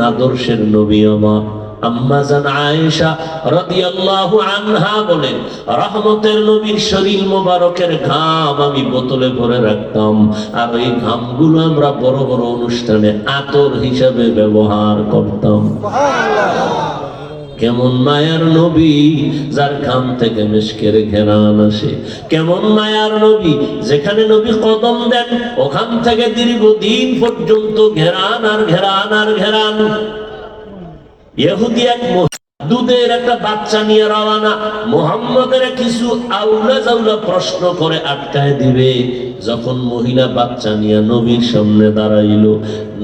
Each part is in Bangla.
আদর্শের নবী আমার রহমতের নবীর শরীর ঘাম বোতলে ভরে রাখতাম। আর ঘামগুলো আমরা বড় বড় অনুষ্ঠানে আতর হিসাবে ব্যবহার করতাম। কেমন মায়ার নবী যার খাম থেকে মেশকের ঘেরান আসে। কেমন মায়ার নবী যেখানে নবী কদম দেন, ওখান থেকে দীর্ঘদিন পর্যন্ত ঘেরান আর ঘেরান আর ঘেরান। এক দুধের একটা বাচ্চা নিয়ে রওয়ানা মোহাম্মদের কিছু আউলা জাউলা প্রশ্ন করে আটকায় দিবে। যখন মহিলা বাচ্চা নিয়ে নবীর সামনে দাঁড়াইলো,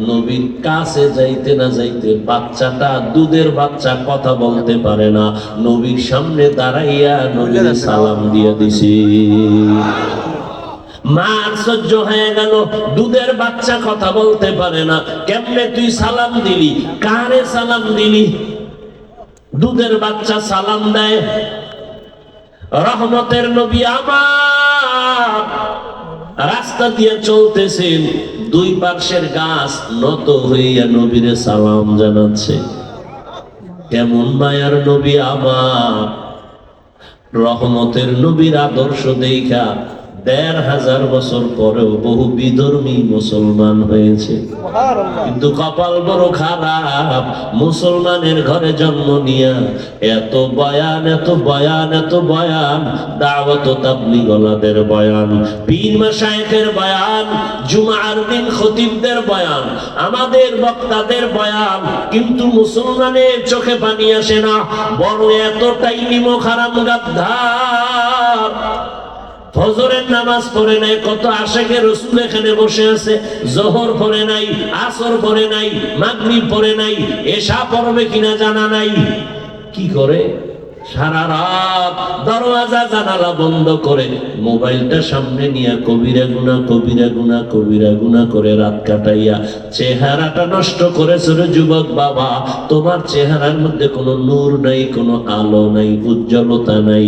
নবীর কাছে যাইতে না যাইতে বাচ্চাটা দুধের বাচ্চা কথা বলতে পারে না। নবীর সামনে দাঁড়াইয়া নবীর সালাম দিয়ে দিছি। মা, আশ্চর্য হয়ে গেল। দুধের বাচ্চা কথা বলতে পারে না। কেমনে তুই সালাম দিলি? কারে সালাম দিলি? দুধের বাচ্চা সালাম দেয়, রহমতের নবী আমার রাস্তা দিয়ে চলতেছেন, দুই পার্শ্বের গাছ নত হইয়া নবীরে সালাম জানাচ্ছে। কেমন মায়ার নবী আমার, রহমতের নবীর আদর্শ দেখা দেড় হাজার বছর পরেও বহু বিধর্মী মুসলমান হয়েছে। কিন্তু কপাল বড় খারাপ মুসলমানের ঘরে জন্ম নিয়া এত বয়ান এত বয়ান এত বয়ান দাওয়াত তাবলি গলাদের বয়ান পীর মাসায়েকের বয়ান জুমার দিন খতিবদের বয়ান আমাদের বক্তাদের বয়ান কিন্তু মুসলমানের চোখে পানি আসে না বড় এতটাই নিমো খারাপ গাদ্ধার ফজরের নামাজ পড়ে নাই, কত আশেখে রসুল এখানে বসে আছে, জহর পড়ে নাই, আসর পড়ে নাই, মাগরিব পড়ে নাই এসা পড়বে কিনা জানা নাই। কি করে? সারা রাত দরওয়াজা, জানালা বন্ধ করে মোবাইলটা সামনে নিয়ে কবিরা গুনা কবিরা গুনা কবিরা গুনা করে রাত কাটাইয়া চেহারাটা নষ্ট যুবক বাবা। তোমার চেহারার মধ্যে কোনো নূর নাই, কোনো আলো নাই, উজ্জ্বলতা নাই।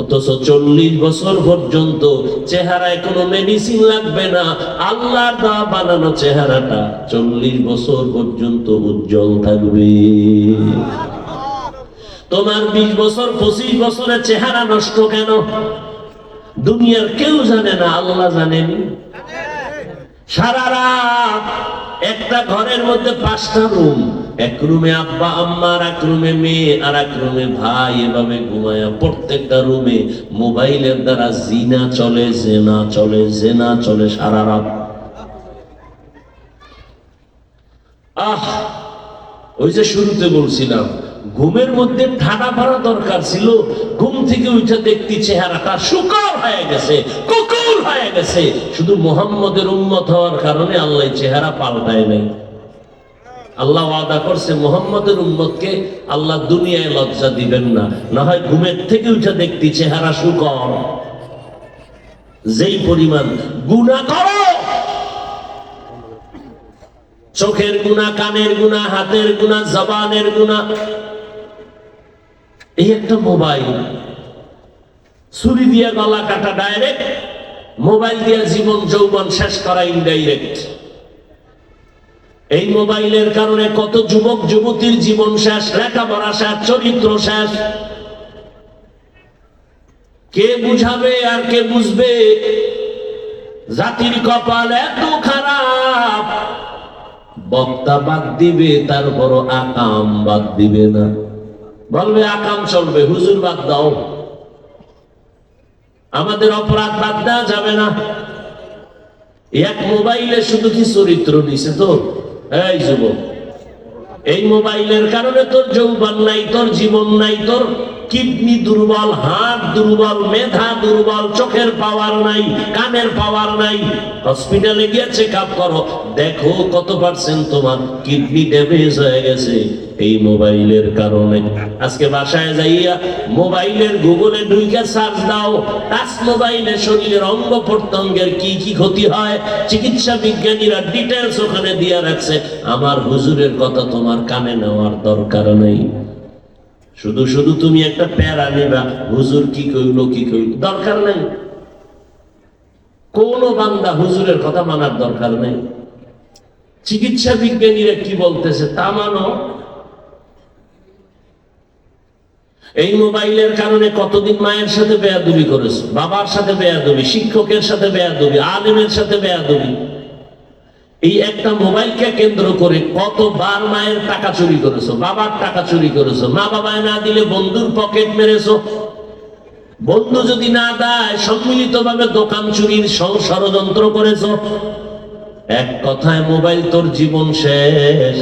অথচ চল্লিশ বছর পর্যন্ত চেহারায় কোনো মেডিসিন লাগবে না। আল্লাহর দেওয়া বানানো চেহারাটা চল্লিশ বছর পর্যন্ত উজ্জ্বল থাকবে। তোমার বিশ বছর, পঁচিশ বছরের চেহারা নষ্ট কেন? দুনিয়ার কেউ জানে না, আল্লাহ জানেন। সারা রাত একটা ঘরের মধ্যে পাঁচটা রুম, এক রুমে আব্বা, আম্মা, আর এক রুমে মেয়ে, আর এক রুমে ভাই এভাবে ঘুমায়া প্রত্যেকটা রুমে মোবাইলের দ্বারা জিনা চলে, জেনা চলে জেনা চলে সারা রাত। আহ, ওই যে শুরুতে বলছিলাম ঘুমের মধ্যে ঠাডা পাড়া দরকার ছিল। ঘুম থেকে উঠে দেখতি চেহারাটা শুকর হয়ে গেছে, কুকুর হয়ে গেছে। শুধু মোহাম্মদের উন্মত হওয়ার কারণে আল্লাহ চেহারা পাল্টায় নাই। আল্লাহ ওয়াদা করছে, মোহাম্মদের উম্মতকে আল্লাহ দুনিয়ায় লজ্জা দিবেন না। না হয় ঘুমের থেকে উঠে দেখতি চেহারা শুকর। যেই পরিমাণ গুণা করো, চোখের গুণা, কানের গুণা, হাতের গুণা, জবানের গুণা এই একটা মোবাইল। ছুরি দিয়ে গলা কাটা ডাইরেক্ট মোবাইল দিয়ে জীবন যৌবন শেষ করা ইনডাইরেক্ট এই মোবাইলের কারণে কত যুবক, যুবতীর জীবন শেষ, লেখাপড়া শেষ, চরিত্র শেষ। কে বুঝাবে আর কে বুঝবে? জাতির কপাল এত খারাপ, বক্তা বাদ দিবে তারপর আকাম বাদ দিবে না। বলবে, আকাম চলবে, হুজুর বাদ দাও। আমাদের অপরাধ বাদ দেওয়া যাবে না। এক মোবাইলে শুধু কি চরিত্র নিছে তো এই যুবক, এই মোবাইলের কারণে তোর যৌবন নাই, তোর জীবন নাই, তোর কিডনি দুর্বল, হাত দুর্বল, মেধা দুর্বল, চোখের পাওয়ার নাই, কানের পাওয়ার নাই। হসপিটালে গিয়ে চেক আপ করো। দেখো কত পার্সেন্ট তোমার কিডনি ড্যামেজ হয়ে গেছে এই মোবাইলের কারণে। আজকে বাসায় যাইয়া মোবাইলের গুগলে ঢুইকে সার্চ দাও। টাচ মোবাইলে শরীরের অঙ্গ প্রত্যঙ্গের কি কি ক্ষতি হয়? চিকিৎসা বিজ্ঞানীরা ডিটেলস ওখানে দিয়ে রাখছে। আমার হুজুরের কথা তোমার কানে নেওয়ার দরকার নেই। শুধু শুধু তুমি একটা প্যারা নেবা। হুজুর কি কইলো, কি কইল? দরকার নেই। কোন বান্দা হুজুরের কথা মানার দরকার নেই। চিকিৎসা বিজ্ঞানীরা কি বলতেছে তা মানো। এই মোবাইলের কারণে কতদিন মায়ের সাথে বেয়াদবি করেছ? বাবার সাথে বেয়াদবি, শিক্ষকের সাথে বেয়াদবি, আলিমের সাথে বেয়াদবি। এই একটা মোবাইলকে কেন্দ্র করে কতবার মায়ের টাকা চুরি করেছ, বাবার টাকা চুরি করেছ, মা বাবায় না দিলে বন্ধুর পকেট মেরেছো? বন্ধু যদি না দেয় সম্মিলিত ভাবে দোকান চুরির ষড়যন্ত্র করেছ? এক কথায় মোবাইল তোর জীবন শেষ,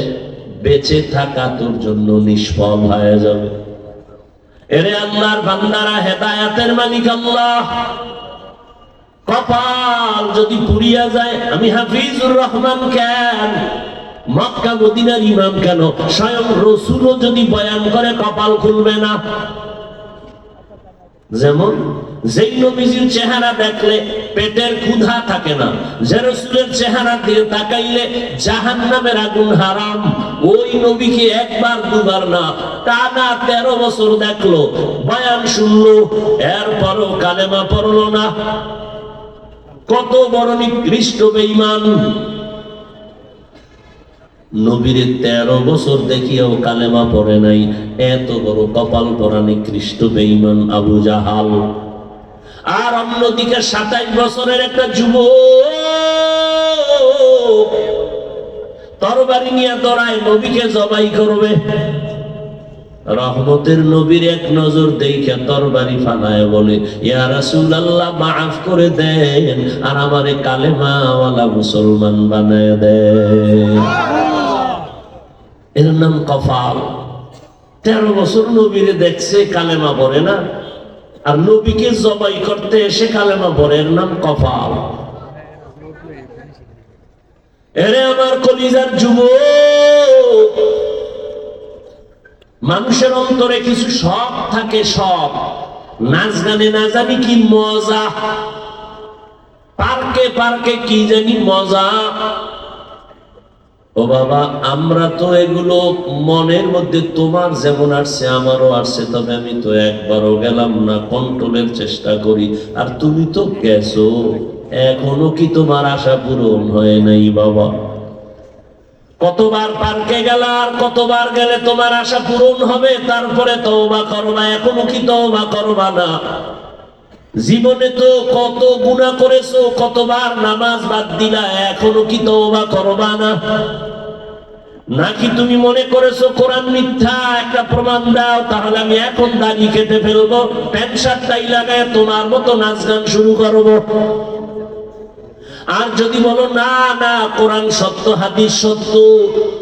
বেঁচে থাকা তোর জন্য নিষ্ফল হয়ে যাবে। এরে আল্লাহর বান্দারা, হেদায়াতের মালিক আল্লাহ। কপাল যদি পুড়িয়া যায়, আমি হাফিজুর রহমান কেন? মক্কা মদিনার ইমাম কেন? স্বয়ং রসুলও যদি বয়ান করে, কপাল খুলবে না। যেমন যেই নবীজির চেহারা দেখলে পেটের ক্ষুধা থাকে না, যে রসুলের চেহারা দিয়ে তাকাইলে জাহান নামের আগুন হারাম। ওই নবীকে একবার, দুবার না, টানা তেরো বছর দেখল, বয়ান শুনলো, এরপরও কালেমা পড়ল না। কত বড় নিকৃষ্ট বেঈমান। নবীর তেরো বছর দেখিয়াও কালেমা পড়ে নাই, এত বড় কপাল পরা নিকৃষ্ট বেঈমান আবু জাহাল। আর অন্যদিকে সাতাইশ বছরের একটা যুব তরবারি নিয়ে দড়ায় নবীকে জবাই করবে। রহমতের নবীর এক নজর দেখে তরবারি ফালায় বলে, ইয়া রাসূলুল্লাহ, মাফ করে দেন আর আমারে কালেমাওয়ালা মুসলমান বানায় দেন। এর নাম কফাল। তেরো বছর নবীরে দেখছে, কালেমা পড়ে না। আর নবীকে জবাই করতে এসে কালেমা পড়ে, এর নাম কফাল। এরে আমার কলিজার যুবক মানুষের অন্তরে কিছু শখ থাকে, সব। নাচ গানে না জানি কি মজা। পার্কে পার্কে কি জানি মজা। ও বাবা, আমরা তো এগুলো মনের মধ্যে তোমার যেমন আসছে, আমারও আসছে, তবে আমি তো একবারও গেলাম না, কন্ট্রোলের চেষ্টা করি। আর তুমি তো গেছো, এখনও কি তোমার আশা পূরণ হয় নাই, বাবা? কতবার পার্কে গেল আর কতবার গেলে তোমার আশা পূরণ হবে? তারপরে তওবা করবা এখনও কি তওবা করবা না? জীবনে তো কত গুনাহ করেছ, কতবার নামাজ বাদ দিলা, এখনও কি তওবা করবা না? নাকি তুমি মনে করেছ, কোরআন মিথ্যা, একটা প্রমাণ দাও, তাহলে আমি এখন দাড়ি কেটে ফেলব, প্যান্ট শার্টটাই লাগায় তোমার মতো নাচ গান শুরু করব। আর যদি বলো, না না, কোরআন সত্য, হাদিস সত্য,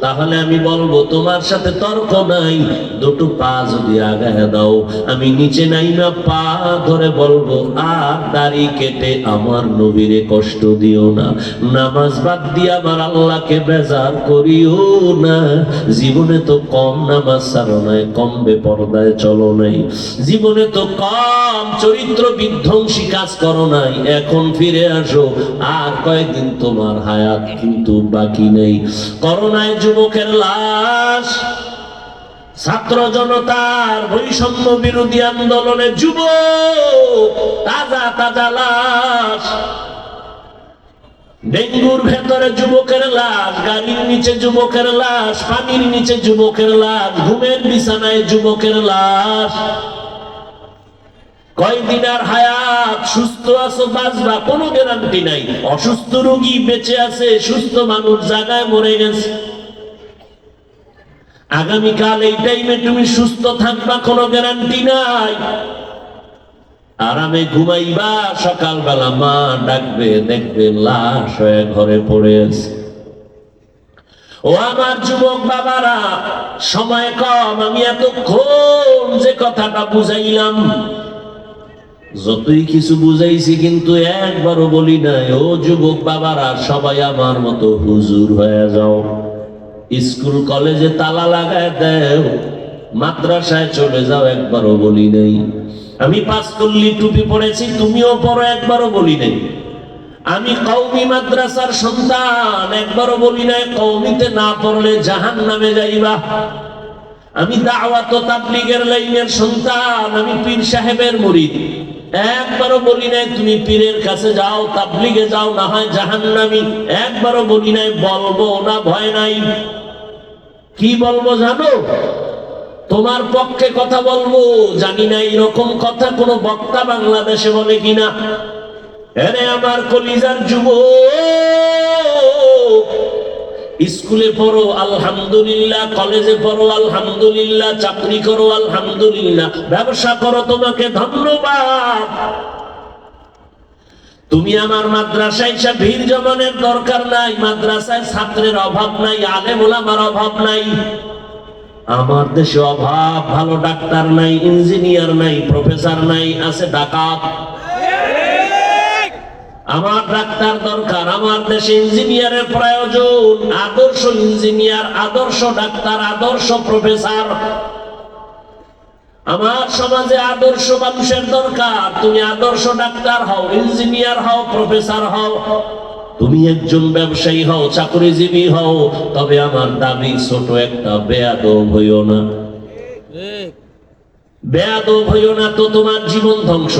তাহলে আমি বলব, তোমার সাথে তর্ক নাই। দুটো পা যদি আগায় দাও, আমি নিচে নাই না পা ধরে বলব, আর দাড়ি কেটে আমার নবীরে কষ্ট দিও না। নামাজ বাদ দিয়ে আমার আল্লাহকে বেজার করিও না। জীবনে তো কম নামাজ সারো নাই কম বেপরদায় চলো নাই। জীবনে তো কম চরিত্র বিধ্বংসী কাজ করো নাই। এখন ফিরে আসো, আর কয়েকদিন তোমার হায়াত কিন্তু বাকি নেই। করোনায় যুবকের লাশ, ছাত্র জনতার বৈষম্য বিরোধী আন্দোলনে যুব তাজা তাজা লাশ। ডেঙ্গুর ভেতরে যুবকের লাশ, গাড়ির নিচে যুবকের লাশ, পানির নিচে যুবকের লাশ, ঘুমের বিছানায় যুবকের লাশ। কয়দিন আর হায়াত, সুস্থ আছো কোনো গ্যারান্টি নাই। অসুস্থ বেঁচে আছে, সুস্থ মানুষ জায়গায় মরে গেছে। আগামীকাল এই টাইমে তুমি সুস্থ থাকবা, কোনো গ্যারান্টি নাই। আরামে ঘুমাইবা, সকালবেলা মা ডাকবে, দেখবে লাশ হয়ে ঘরে পড়ে আছে। ও আমার যুবক বাবারা, সময় কম, আমি এতক্ষণ যে কথাটা বুঝাইলাম। যতই কিছু বুঝাইছি কিন্তু একবারও বলি নাই, ও যুবক বাবারা, সবাই আমার মতো হুজুর হয়ে যাও। স্কুল, কলেজে তালা লাগায় দেও, মাদ্রাসায় চলে যাও, একবারও বলি নাই। আমি পাঁচ কল্লি টুপি পড়েছি, তুমিও পড়ো, একবারও বলি নাই। আমি কৌমি মাদ্রাসার সন্তান, একবারও বলি নাই কৌমিতে না পড়লে জাহান নামে যাইবা। আমি দাওয়াত তাবলিগের লাইনের সন্তান, আমি পীর সাহেবের মুরিদ। একবারও বলি নাই, তুমি পীরের কাছে যাও, তাবলিগে যাও, না হয় জাহান্নামি। একবারও বলি নাই, বলব না, ভয় নাই। কি বলব জানো? তোমার পক্ষে কথা বলব, জানি না এরকম কথা কোনো বক্তা বাংলাদেশে বলে কিনা। আরে আমার কলিজার যুব স্কুলে পড়ো, আলহামদুলিল্লাহ। কলেজে পড়ো, আলহামদুলিল্লাহ। চাকরি করো, আলহামদুলিল্লাহ। ব্যবসা করো, তোমাকে ধন্যবাদ। তুমি আমার মাদ্রাসায় এসে ভিড় জমানের দরকার নাই, মাদ্রাসায় ছাত্রের অভাব নাই, আলেম ওলামার অভাব নাই। আমার দেশে অভাব, ভালো ডাক্তার নাই, ইঞ্জিনিয়ার নাই, প্রফেসর নাই, আছে ডাকাত। আমার ডাক্তার দরকার আমার দেশে ইঞ্জিনিয়ারের প্রয়োজন আদর্শ ইঞ্জিনিয়ার আদর্শ ডাক্তার আদর্শ প্রফেসর। আমার সমাজে আদর্শ মানুষের দরকার। তুমি আদর্শ ডাক্তার হও ইঞ্জিনিয়ার হও প্রফেসর হও। তুমি একজন ব্যবসায়ী হও চাকরিজীবী হও তবে আমার দাবি ছোট একটা বেয়াদব হইও না। বেয়াদব হইও না তো তোমার জীবন ধ্বংস।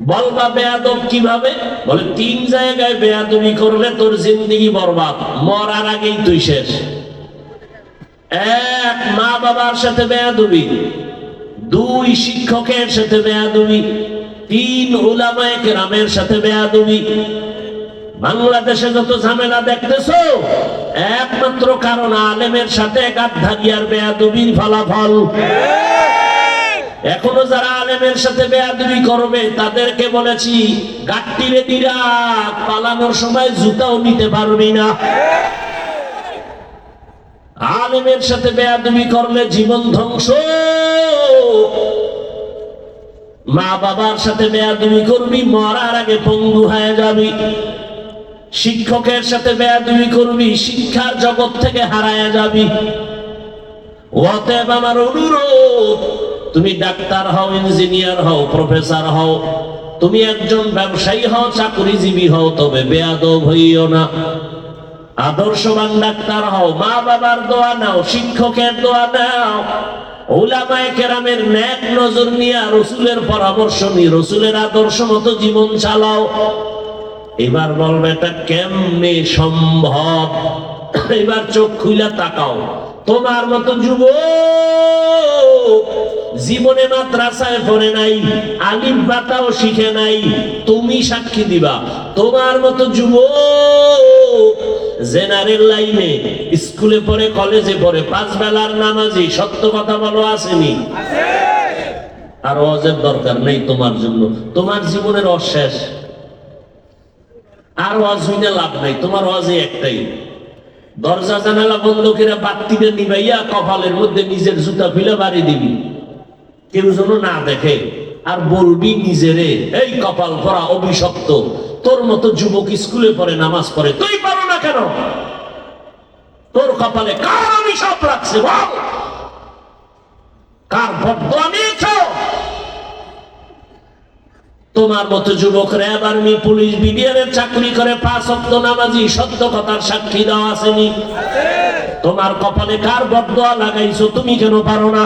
বলবা বেয়াদব কীভাবে? বলে, তিন জায়গায় বেয়াদবি করলে তোর জিন্দিগি বরবাদ, মরার আগেই তুই শেষ। এক মা বাবার সাথে বেয়াদবি, দুই শিক্ষকের সাথে বেয়াদবি, তিন উলামায়ে কেরামের সাথে বেয়াদবি। বাংলাদেশে যত ঝামেলা দেখতেছো, একমাত্র কারণ আলেমের সাথে গাদ্ধারিয়ার বেয়াদবির ফলাফল। এখনও যারা আলেমের সাথে বেয়াদবি করবে, তাদেরকে বলেছি গাট্টি রেডি পালানোর সময় জুতাও নিতে পারবি না। আলেমের সাথে বেয়াদবি করলে জীবন ধ্বংস। মা বাবার সাথে বেয়াদবি করবি, মরার আগে পঙ্গু হয়ে যাবি। শিক্ষকের সাথে বেয়াদবি করবি, শিক্ষার জগৎ থেকে হারায় যাবি। অতএব আমার অনুরোধ তুমি ডাক্তার হও, ইঞ্জিনিয়ার হও, প্রফেসর হও, তুমি একজন ব্যবসায়ী হও, চাকরিজীবী হও, তবে বেয়াদব হইও না। আদর্শবান ডাক্তার হও মা বাবার দোয়া নাও, শিক্ষকের দোয়া নাও। ওলামায়ে কেরামের ন্যাক নজর নিয়ে রসুলের পরামর্শ নিয়ে রসুলের আদর্শ মতো জীবন চালাও। এবার বলবে এটা কেমনে সম্ভব? এবার চোখ খুলে তাকাও। তোমার মতো যুব জীবনে মাদ্রাসায় পড়ে নাই, আলিম পাতাও শিখে নাই, তুমি সাক্ষী দিবা। তোমার মতো যুব জেনারেল লাইনে, স্কুলে পড়ে, কলেজে পড়ে, পাঁচ বেলার নামাজি, সত্য কথা বলো আসেনি? আর অজের দরকার নেই তোমার জন্য। তোমার জীবনের অশেষ। আর ওয়াজ হইলে লাভ নাই, তোমার ওয়াজে একটাই। দরজা জানালা বন্ধ করে বাত্তিটা নিবাইয়া কপালের মধ্যে নিজের জুতা ফিলে বাড়ি দিবি। কেউ যেন না দেখে। আর বলবি নিজেরে, এই কপাল ভরা অভিশপ্ত, তোর মতো যুবক স্কুলে পড়ে নামাজ পড়ে, তুই পারো না কেন? তোর কপালে কার অভিশাপ রাখছে বল? কার বদ্ধ নিয়েছ তোমার মতো যুবক র্যাব আর্মি পুলিশ বিডিআরের চাকরি করে পাঁচ অক্ত নামাজি, সত্য কথার সাক্ষী দেওয়া আসেনি তোমার কপালে কার বদয়া লাগাইছো, তুমি কেন পারো না?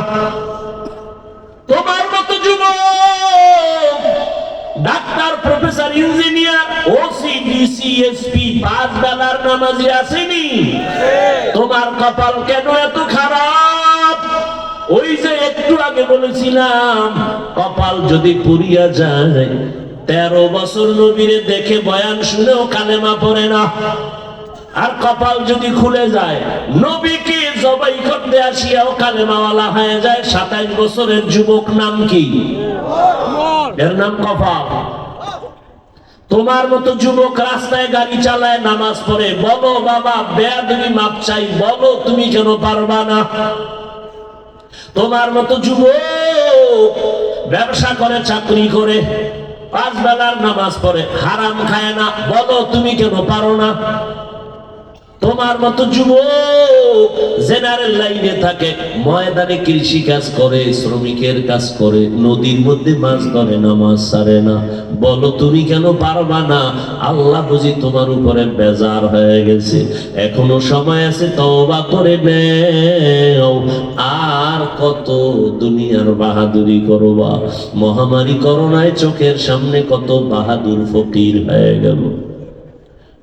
তোমার মতো যুবক। Doctor, professor, engineer OC DC SP পাঁচ বেলার নামাজি আসেনি? তোমার কপাল কেন এত খারাপ? ওই যে একটু আগে বলেছিলাম, কপাল যদি পুরিয়া যায়, তেরো বছর নবীরে দেখে বয়ান শুনেও কালেমা পড়ে না। আর কপাল যদি খুলে যায়, নবীকে জবাই করতে আসিয়াও কালেমাওয়ালা হয়ে যায়। সাতাইশ বছরের যুবক নাম কি? এর নাম কপাল। তোমার মতো যুবক রাস্তায় গাড়ি চালায়, নামাজ পড়ে। বলো, বাবা, বেয়াদবি মাপ চাই। বলো, তুমি কেন পারবা না? তোমার মতো যুবক ব্যবসা করে, চাকরি করে, পাঁচ বেলার নামাজ পড়ে, হারাম খায় না। বলো, তুমি কেন পারো না? তোমার মতো যুবক জেনারেল লাইনে থাকে, ময়দানে কৃষি কাজ করে, শ্রমিকের কাজ করে, নদীর মধ্যে মাছ ধরে না, মাছ ছাড়ে না। বলো, তুমি কেন পারবা না? আল্লাহ বুঝি তোমার উপরে বেজার হয়ে গেছে। এখনও সময় আছে, তওবা করে নেও। আর কত দুনিয়ার বাহাদুরি করবা? মহামারী করোনায় চোখের সামনে কত বাহাদুর ফকির হয়ে গেল।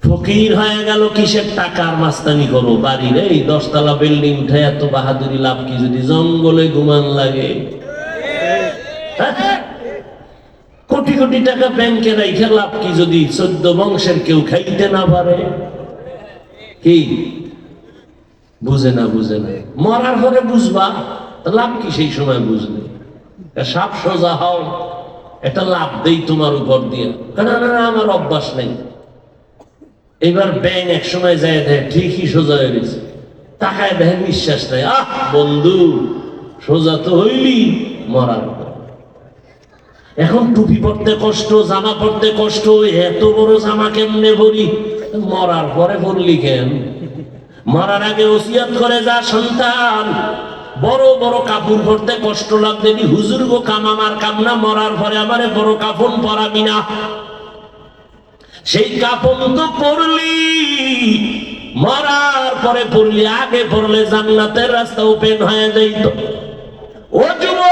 ফকির হয়ে গেল কিসের টাকার মাস্তানি করো বাড়ির এই দশতলা বিল্ডিং উঠে এত বাহাদুরি লাভ কি যদি জঙ্গলে ঘুমান লাগে? হ্যাঁ? কোটি কোটি টাকা ব্যাংকে রাইখে লাভ কি যদি চোদ্দ বংশের কেউ খাইতে না পারে? কি? বুঝে না বুঝে না। মরার পরে বুঝবা লাভ কি সেই সময় বুঝলে তা সাপ সোজা হও এটা লাভ দেই তোমার উপর দিয়ে। কেন না, আমার অভ্যাস নেই। এবার ব্যাং এক সময় যায় দেয়, ঠিকই সোজা হয়ে গেছে। তাকায় দেখেন বিশ্বাস নাই আহ, বন্ধু, সোজা তো হইলি, মরার এখন টুপি পরতে কষ্ট, জামা পরতে কষ্ট, এত বড় জামা কেমনে পরি? মরার পরে পরলি কেন? মরার আগে ওসিয়াত করে যা সন্তান, বড় বড় কাপড় পরতে কষ্ট লাগবে হুজুর গো কাম আমার কাম না মরার পরে আমারে বড় কাপড় পরাবি না। সেই কাপড় তো পরলি, মরার পরে পড়লি আগে পড়লে জান্নাতের রাস্তা ওপেন হয়ে যাইত। ও যুবক,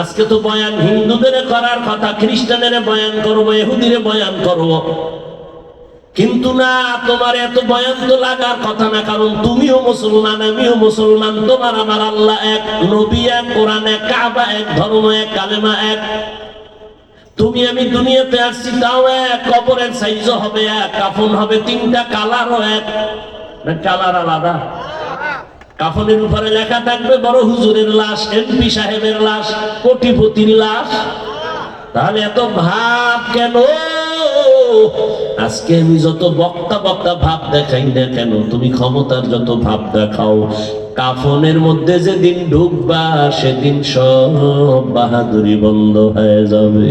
আজকে তো বয়ান হিন্দুদের করার কথা, খ্রিস্টানের বয়ান করব এহুদিরে বয়ান করব। কিন্তু না, তোমার এত বয়ান তো লাগার কথা না, কারণ তুমিও মুসলমান, আমিও মুসলমান, তোমার আমার আল্লাহ এক, নবী এক, কোরআন এক, কাবা এক, ধর্ম এক, কালেমা এক। তুমি আমি দুনিয়াতে আসছি, তাও এক কবরের সাইজ হবে এক, কাফন হবে তিনটা কালারও এক। কালার আলাদা। কাফনের উপরে লেখা থাকবে, বড় হুজুরের লাশ এমপি সাহেবের লাশ, কোটিপতির লাশ। তাহলে এত ভাব কেন? আজকে আমি যত বক্তা বক্তা ভাব দেখাই না কেন, তুমি ক্ষমতার যত ভাব দেখাও। কাফনের মধ্যে যেদিন ঢুকবা সেদিন সব বাহাদুরি বন্ধ হয়ে যাবে।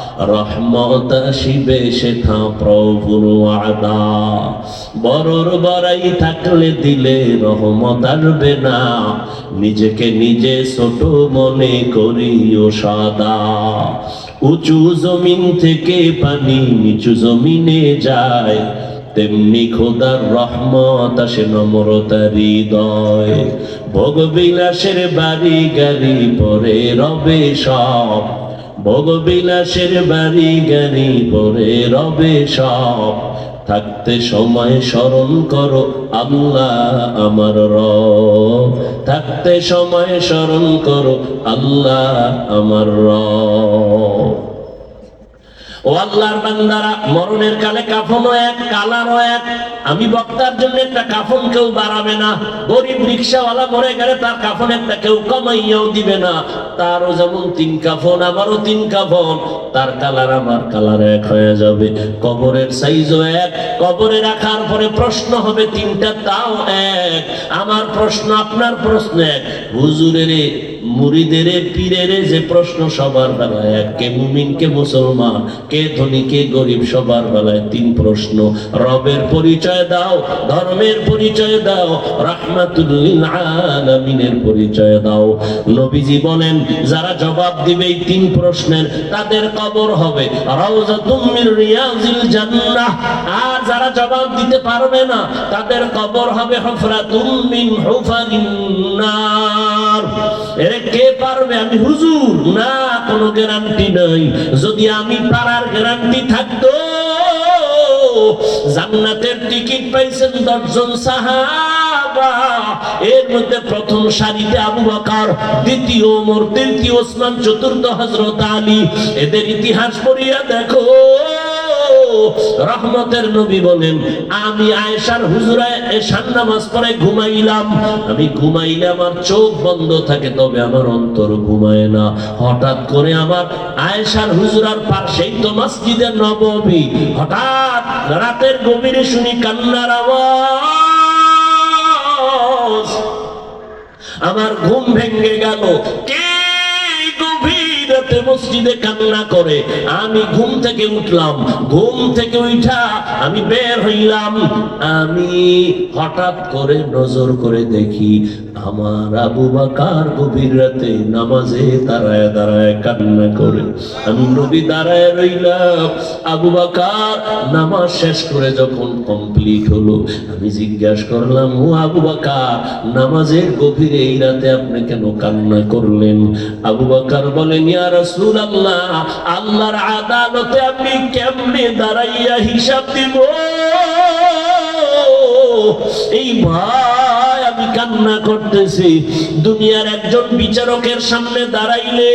রহমত শিবে শেখা প্রভুর আদা বড়র বড়াই থাকলে দিলে রহমত আসবে না। নিজেকে নিজে ছোট মনে করিও সদা। উঁচু জমিন থেকে পানি নিচু জমিনে যায়। তেমনি খোদার রহমত আসে নম্রতা হৃদয়। ভোগবিলাসের বাড়ি গাড়ি পরে রবে সব। ভোগবিলাসের বাড়ি গাড়ি পরে রবে সব। থাকতে সময় স্মরণ করো আল্লাহ আমার রব। থাকতে সময় স্মরণ করো আল্লাহ আমার রব। মরণের কালে কাফনও এক কালারও এক। আমি বক্তার জন্য একটা কাফন কেউ বাড়াবে না। গরিব রিক্সাওয়ালা মরে গেলে তার কাফন একটা কেউ কমাইয়াও দিবে না। তারও যেমন তিন কাফন, আমারও তিন কাফন। তার কালার আমার কালার এক হয়ে যাবে। কবরের সাইজও এক। কবরে রাখার পরে প্রশ্ন হবে তিনটা, তাও এক। আমার প্রশ্ন, আপনার প্রশ্ন এক। হুজুরের মুরিদের পীরের যে প্রশ্ন সবার বেলায় এক কে মুমিন, কে মুসলমান, কে ধনী, কে গরিব, সবার বেলায় তিন প্রশ্ন। রবের পরিচয় দাও, ধর্মের পরিচয় দাও, রাহমাতুল্লিল আলামিনের পরিচয় দাও। নবীজি বলেন, যারা জবাব দিবে এই তিন প্রশ্নের, তাদের কবর হবে রাউজাতুম মির রিয়াজিল জান্নাহ। আর যারা জবাব দিতে পারবে না, তাদের কবর হবে হুফরাতুম মিন হুফারিন নার। কে পারবে? আমি হুজুর। না, কোনো গ্যারান্টি নাই। যদি আমি পারার গ্যারান্টি থাকতো, জান্নাতের টিকিট পাইছেন দশজন সাহাবা। এর মধ্যে প্রথম সারিতে আবু বকর, দ্বিতীয় ওমর, তৃতীয় ওসমান, চতুর্থ হযরত আলী। এদের ইতিহাস পড়িয়া দেখো। রহমতের নবী বলেন, আমি আয়েশার হুজুরায় এশার নামাজ পড়ে ঘুমাইলাম। আমি ঘুমাইলে আমার চোখ বন্ধ থাকে, তবে আমার অন্তর ঘুমায় না। হঠাৎ করে আমার আয়েশার হুজুরার পাশেই তো মসজিদে নববী হঠাৎ রাতের গভীরে শুনি কান্নার আওয়াজ। আমার ঘুম ভেঙে গেল। কে রাতে মসজিদে কান্না করে। আমি ঘুম থেকে উঠলাম। ঘুম থেকে উঠা আমি বের হইলাম। আমি হঠাৎ করে নজর করে দেখি আমার আবু বাকার গভীর রাতে নামাজে দাঁড়ায় দাঁড়ায় কান্না করে। আমি নবী দাঁড়ায় রইলাম। আবু বাকার নামাজ শেষ করে যখন কমপ্লিট হলো, আমি জিজ্ঞাসা করলাম, ও আবু বাকার, নামাজের গভীরে এই রাতে আপনি কেন কান্না করলেন? আবু বাকার বলেন, ইয়া রাসূল আল্লাহ আল্লাহর আদালতে আমি কেমনে দাঁড়াইয়া হিসাব দিব? এই ভাই, আমি কান্না করতেছি। দুনিয়ার একজন বিচারকের সামনে দাঁড়াইলে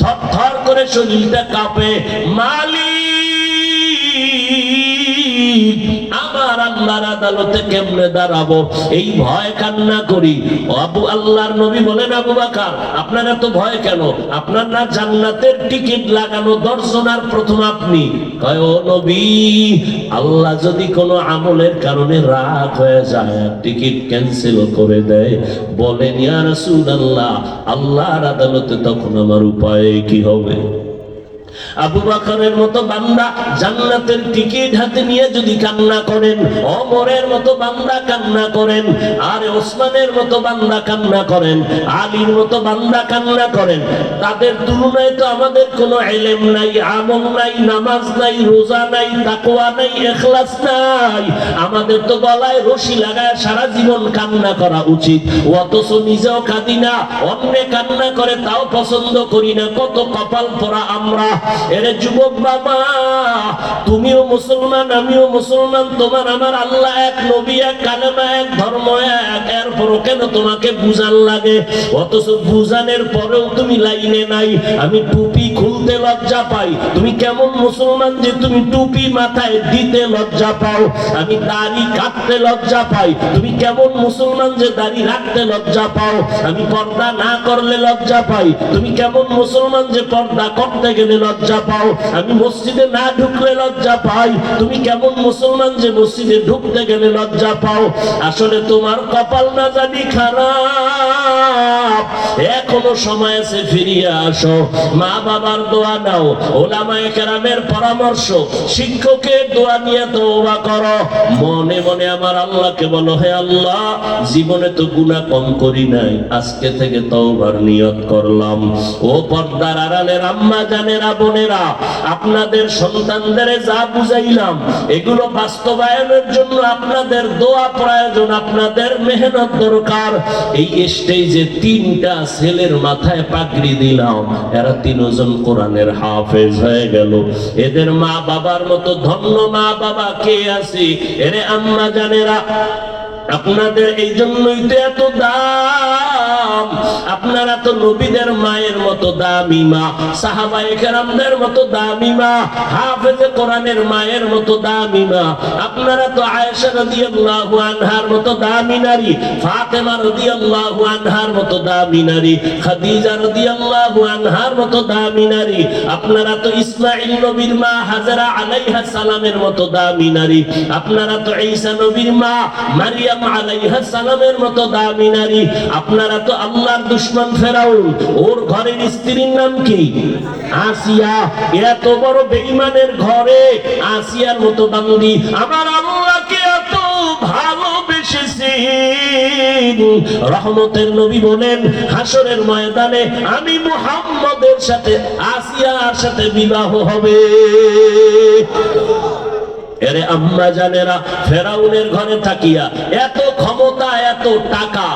থর থর করে শরীরটা কাঁপে। মালিক! আমার আল্লাহর আদালতে কেমনে দাঁড়াবো? এই ভয় কান্না করি। আবু আল্লাহর নবী বলেন, আবু বাকার, আপনার এত ভয় কেন? আপনার না জান্নাতের টিকিট লাগানো দর্শন আর প্রথম আপনি? কয়, ও নবী, আল্লাহ যদি কোনো আমলের কারণে রাগ হয়ে যায়, টিকিট ক্যান্সেল করে দেয়। বলেন, ইয়া রাসূলুল্লাহ, আল্লাহর আদালতে তখন আমার উপায় কি হবে? আবু বাকরের মতো বান্দা জান্নাতের টিকিট হাতে নিয়ে যদি কান্না করেন, অমরের মতো বান্দা কান্না করেন, আর ওসমানের মতো বান্দা কান্না করেন, আলীর মতো বান্দা কান্না করেন, তাদের তুলনায় তো আমাদের কোনো এলেম নাই, আমল নাই, নামাজ নাই, রোজা নাই, তাকওয়া নাই, এখলাস নাই। আমাদের তো গলায় রশি লাগায় সারা জীবন কান্না করা উচিত। অথচ নিজেও কাঁদি না, অন্যে কান্না করে তাও পছন্দ করি না। কত কপাল পরা আমরা। এরে যুবক বাবা, তুমিও মুসলমান, আমিও মুসলমান, তোমার আমার আল্লাহ এক নবী, এক কালেমা, এক ধর্ম, এক। এরপরও কেন তোমাকে বুঝান লাগে? অথচ বুঝানের পরেও তুমি লাইনে নাই। আমি টুপি খুলতে লজ্জা পাই। তুমি কেমন মুসলমান যে তুমি টুপি মাথায় দিতে লজ্জা পাও? আমি দাড়ি কাটতে লজ্জা পাই। তুমি কেমন মুসলমান যে দাড়ি রাখতে লজ্জা পাও? আমি পর্দা না করলে লজ্জা পাই। তুমি কেমন মুসলমান যে পর্দা করতে গেলে লজ্জা পাও। আমি মসজিদে না ঢুকলে লজ্জা পাই। তুমি কেমন মুসলমান যে মসজিদে ঢুকতে গেলে লজ্জা পাও? আসলে তোমার কপাল না জানি খারাপ। এখনও সময় আছে, ফিরিয়ে আসো। মা বাবার দোয়া নাও। ওলামায়ে কেরামের পরামর্শ, শিক্ষকের দোয়া নিয়ে দোয়া করো। মনে মনে আমার আল্লাহকে বলো, হে আল্লাহ, জীবনে তো গুনাহ কম করি নাই। আজকে থেকে তওবার নিয়ত করলাম। ও পর্দার আড়ালের আম্মা জানেরা বোনেরা আপনাদের সন্তানদের যা বুঝাইলাম, এগুলো বাস্তবায়নের জন্য আপনাদের দোয়া প্রয়োজন, আপনাদের মেহনত দরকার। এই স্টেজে তিনটা ছেলের মাথায় পাগড়ি দিলাম, এরা তিনজন কোরআনের হাফেজ হয়ে গেল। এদের মা বাবার মতো ধন্য মা বাবা কে আছে? এরে আম্মা জানেরা, আপনাদের এই জন্যই তো এত দাম। আপনারা তো নবীদের মায়ের মতো দামি মা, সাহাবায়ে কেরামদের মতো দামি মা, হাফেজে কোরআনের মায়ের মতো দামি মা। আপনারা তো আয়েশা রাদিয়াল্লাহু আনহার মতো দামি নারী, ফাতেমা রাদিয়াল্লাহু আনহার মতো দামি নারী, খাদিজা রাদিয়াল্লাহু আনহার মতো দামি নারী। আপনারা তো ইসমাঈল নবীর মা, হাজরা আলাইহা সালামের মতো দামি নারী। আপনারা তো ঈসা নবীর মা, মারিয়াম আলাইহা সালামের মতো দামি নারী। আপনারা তো আল্লাহর দুশমন ফেরাউন, ওর ঘরের স্ত্রীর নাম কি? আসিয়া। এত বড় বেঈমানের ঘরে। আসিয়ার মতো বান্দি। আমার আল্লাহকে এত ভালোবেসেছেন রহমতের নবী বলেন, হাসরের ময়দানে আমি মুহাম্মদের সাথে আসিয়ার সাথে বিবাহ হবে। এরে আম্মা জানেরা, ফেরাউনের ঘরে থাকিয়া এত ক্ষমতা, এত টাকা,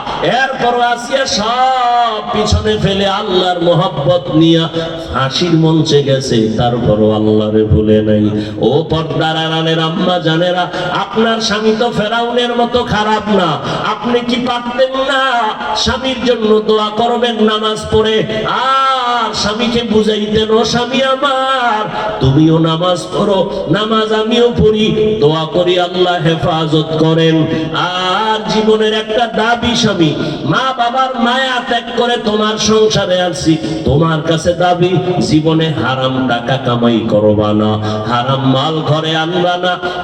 এরপর আসিয়া সব পিছনে ফেলে আল্লাহর মোহাব্বত নিয়া ফাঁসির মঞ্চে গেছে, তারপরও আল্লাহরে ভুলে নাই। ও পর্দার আড়ালের আম্মা জানেরা, আপনার স্বামী তো ফেরাউনের মতো খারাপ না, আপনি কি পারতেন না স্বামীর জন্য দোয়া করবেন নামাজ পড়ে? আর স্বামীকে বুঝাইতেন স্বামী আমার। তুমিও নামাজ পড়ো, নামাজ আমিও পড়ি। দোয়া করি আল্লাহ হেফাজত করেন। আর জীবনের একটা দাবি স্বামী, মা বাবার মায়া ত্যাগ করে তোমার সংসারে তোমার কাছে দাবি, জীবনে হারাম টাকা কামাই হারাম মাল ঘরে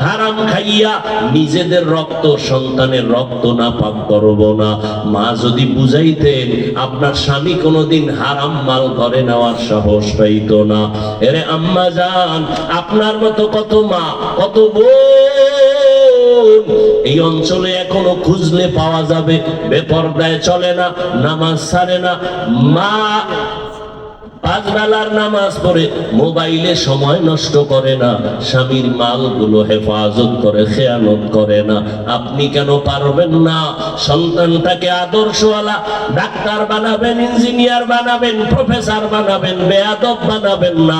হারাম খাইয়া নিজেদের রক্ত, সন্তানের রক্ত না পাক করব না। মা যদি বুঝাইতেন, আপনার স্বামী কোনোদিন হারাম মাল ঘরে আমারে নেওয়ার সাহস পাইত না। এরে আম্মা যান আপনার মতো কত মা, কত বোন। এই অঞ্চলে এখনও খুঁজলে পাওয়া যাবে, বেপরদায় চলে না, নামাজ ছাড়ে না। মা পাঁচ বেলার নামাজ পড়ে মোবাইলে সময় নষ্ট করে না, স্বামীর মালগুলো হেফাজত করে, খেয়ানত করে না। আপনি কেন পারবেন না? সন্তানটাকে আদর্শওয়ালা, ডাক্তার বানাবেন, ইঞ্জিনিয়ার বানাবেন, প্রফেসর বানাবেন, বেয়াদব বানাবেন না।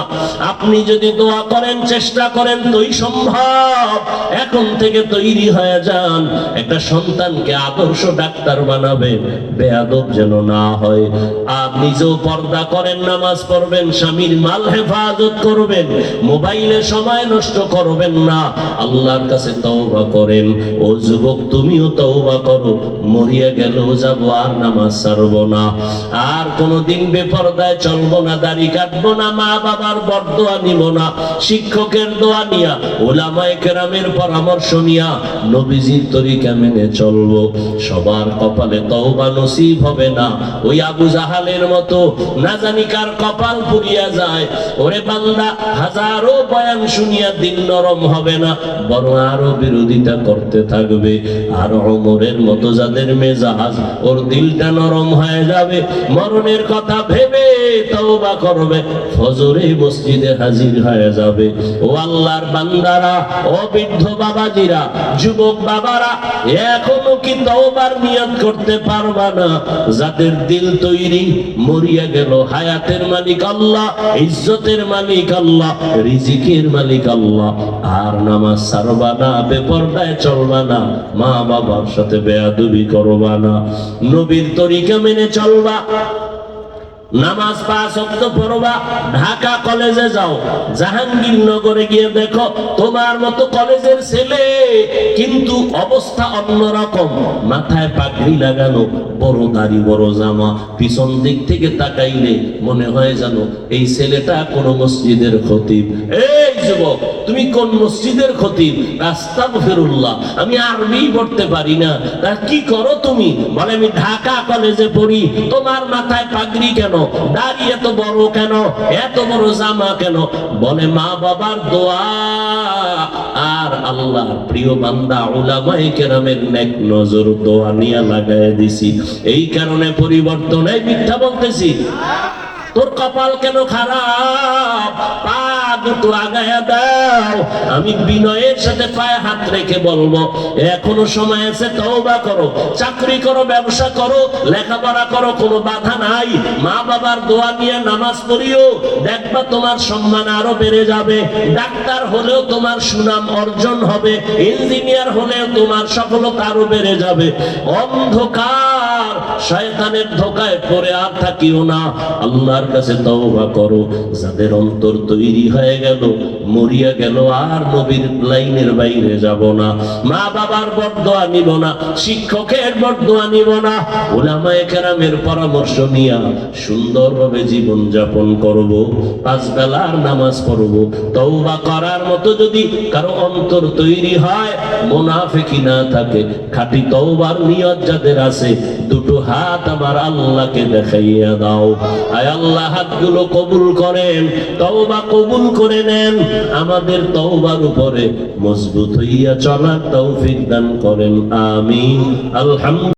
আপনি যদি দোয়া করেন, চেষ্টা করেন তোই সম্ভব। এখন থেকে তৈরি হয়ে যান। একটা সন্তানকে আদর্শ ডাক্তার বানাবেন, বেয়াদব যেন না হয়। আর নিজেও পর্দা করেন, নামাজ পড়বেন, স্বামীর মাল হেফাজত করবেন, মোবাইলে সময় নষ্ট করবেন না। আল্লাহর কাছে তওবা করেন, ও যুবক, তুমিও তওবা করো, মরিয়া গেলেও যাব, আর নামাজ ছাড়বো না। আর কোনোদিন বেপরদায় চলবো না, দাড়ি কাটবো না মা বাবার বরদোয়া নিব না, শিক্ষকের দোয়া নিয়া, ওলামায়ে কেরামের পরামর্শ নিয়া, নবীজির তরিকা মেনে চলবো। সবার কপালে তওবা নসিব হবে না। ওই আবু জাহালের মতো, না জানি কার কপাল পুড়িয়া যায়। ওরে বান্দা, হাজারো বয়ান শুনিয়া দিন নরম হবে না, বরং আরও বিরোধিতা করতে থাকবে। আর অমরের মতো যাদের মেজাজ, ওর দিলটা নরম হয়ে যাবে। মরণের কথা ভেবে তওবা করবে, ফজরে মসজিদে হাজির হয়ে যাবে। ও আল্লাহর বান্দারা, ও বৃদ্ধ বাবাজিরা, যুবক বাবারা, এখনও কি তওবার নিয়ত করতে পারবা না? যাদের দিল তৈরি, মরিয়া গেল, হায়াতের মালিক আল্লাহ, ইজ্জতের মালিক আল্লাহ, রিজিকের মালিক আল্লাহ। আর নামাজ ছাড়বা না, বেপরদায় চলবা না, মা বাবার সাথে বেয়াদবি করবা না। নবীর তরিকা মেনে চলবা। নামাজ পাঁচ অক্ত পড়বা, ঢাকা কলেজে যাও, জাহাঙ্গীরনগরে গিয়ে দেখো, তোমার মতো কলেজের ছেলে, কিন্তু অবস্থা অন্যরকম, মাথায় পাগড়ি লাগানো বড় দাড়ি, বড় জামা, পিছন দিক থেকে তাকাইলে মনে হয় জানো এই ছেলেটা কোন মসজিদের খতিব। এই যুবক, তুমি কোন মসজিদের খতিব? রাস্তা ফেরুল্লাহ আমি আরবি পড়তে পারি না। তা কি করো তুমি? বলে, আমি ঢাকা কলেজে পড়ি। তোমার মাথায় পাগড়ি কেন? দাড়ি এত বড় কেন? এত বড় জামা কেন? বলে, মা বাবার দোয়া আর আল্লাহ প্রিয় বান্দা উলামায়ে কেরামের নেক নজর দোয়া নিয়া লাগাই দিছি। এই কারণে পরিবর্তন, এই মিথ্যা বলতেছি। তোর কপাল কেন খারাপ? আগায়া দাও। আমি বিনয়ের সাথে পায়ে হাত রেখে বলব, এখনও সময় আছে, তওবা করো। চাকরি করো, ব্যবসা করো, লেখাপড়া করো, কোনো বাধা নাই। মা বাবার দোয়া নিয়ে নামাজ পড়িও, দেখবা তোমার সম্মান আরও বেড়ে যাবে। ডাক্তার হলেও তোমার সুনাম অর্জন হবে, ইঞ্জিনিয়ার হলেও তোমার সফলতা আরও বেড়ে যাবে। অন্ধকার, শয়তানের ধোকায় পড়ে আর থাকিও না। আল্লাহর কাছে তওবা করো, যাদের অন্তর তৈরি হয়ে গেল? মরিয়া গেল, আর নবীর লাইনের বাইরে যাব না। মা বাবার বরদোয়া নিব না, শিক্ষকের বরদোয়া নিব না। ওলামায়ে কেরামের পরামর্শ নিয়া সুন্দরভাবে জীবন যাপন করব, পাঁচ বেলার নামাজ পড়ব। তওবা করার মতো যদি কারও অন্তর তৈরি হয় মোনাফেকি না থাকে। খাঁটি তওবার নিয়ত যাদের আছে, দুটো হাত আমার আল্লাহকে দেখাইয়া দাও। আয় আল্লাহ, হাতগুলো কবুল করেন, তওবা কবুল করে নেন। আমাদের তওবার উপরে মজবুত হইয়া চলার তৌফিক দান করেন। আমিন। আলহামদুলিল্লাহ।